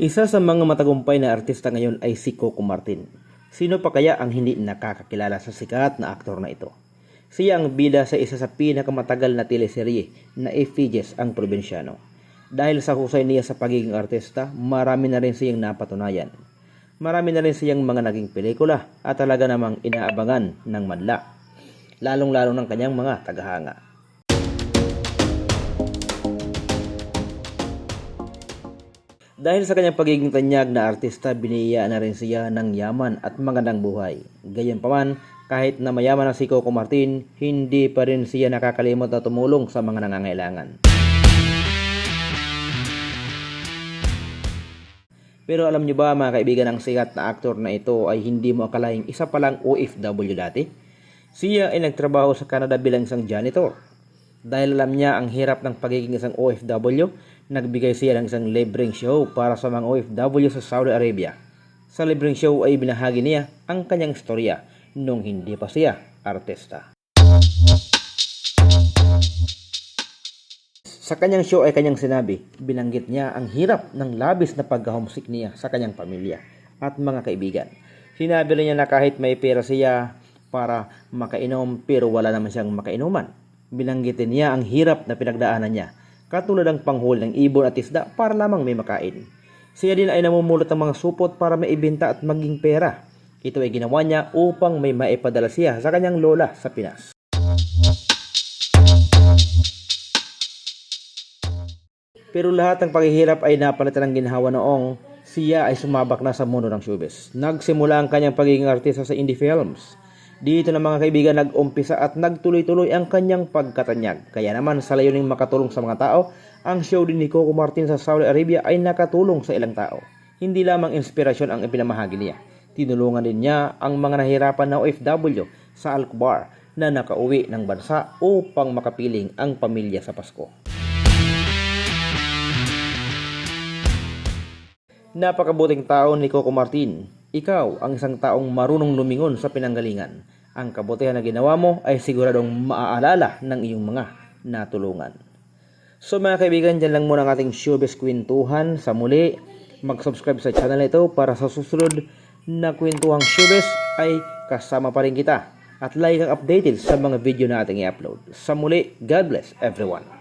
Isa sa mga matagumpay na artista ngayon ay si Coco Martin. Sino pa kaya ang hindi nakakakilala sa sikat na aktor na ito? Siya ang bida sa isa sa pinakamatagal na teleserye na Effigies ang Probinsyano. Dahil sa husay niya sa pagiging artista, marami na rin siyang napatunayan. Marami na rin siyang mga naging pelikula at talaga namang inaabangan ng madla. Lalong-lalo ng kanyang mga tagahanga. Dahil sa kanyang pagiging tanyag na artista, biniya na rin siya ng yaman at magandang buhay. Gayunpaman, kahit na mayaman ang si Coco Martin, hindi pa rin siya nakakalimot na tumulong sa mga nangangailangan. Pero alam niyo ba mga kaibigan, ang sikat na aktor na ito ay hindi mo akalaing isa palang OFW dati? Siya ay nagtrabaho sa Canada bilang isang janitor. Dahil alam niya ang hirap ng pagiging isang OFW, nagbigay siya ng isang libreng show para sa mga OFW sa Saudi Arabia. Sa libreng show ay binahagi niya ang kanyang istorya nung hindi pa siya artista. Sa kanyang show ay kanyang sinabi, binanggit niya ang hirap ng labis na pagka-homesick niya sa kanyang pamilya at mga kaibigan. Sinabi rin niya na kahit may pera siya para makainom pero wala naman siyang makainuman. Binanggitin niya ang hirap na pinagdaanan niya, katulad ng panghul ng ibon at isda para lamang may makain. Siya din ay namumulot ng mga supot para maibenta at maging pera. Ito ay ginawa niya upang may maipadala siya sa kanyang lola sa Pinas. Pero lahat ng paghihirap ay napalitan ng ginhawa noong siya ay sumabak na sa mundo ng showbiz. Nagsimula ang kanyang pagiging artista sa indie films. Dito na mga kaibigan nag-umpisa at nagtuloy-tuloy ang kanyang pagkatanyag. Kaya naman sa layuning makatulong sa mga tao, ang show din ni Coco Martin sa Saudi Arabia ay nakatulong sa ilang tao. Hindi lamang inspirasyon ang ipinamahagi niya. Tinulungan din niya ang mga nahirapan na OFW sa Alcobar na nakauwi ng bansa upang makapiling ang pamilya sa Pasko. Napakabuting tao ni Coco Martin. Ikaw ang isang taong marunong lumingon sa pinanggalingan. Ang kabutihan na ginawa mo ay siguradong maaalala ng iyong mga natulungan. So mga kaibigan, dyan lang muna ang ating showbiz kwentuhan. Sa muli, mag-subscribe sa channel ito para sa susunod na kwentuhang showbiz ay kasama pa rin kita. At like ang updated sa mga video na ating i-upload. Sa muli, God bless everyone.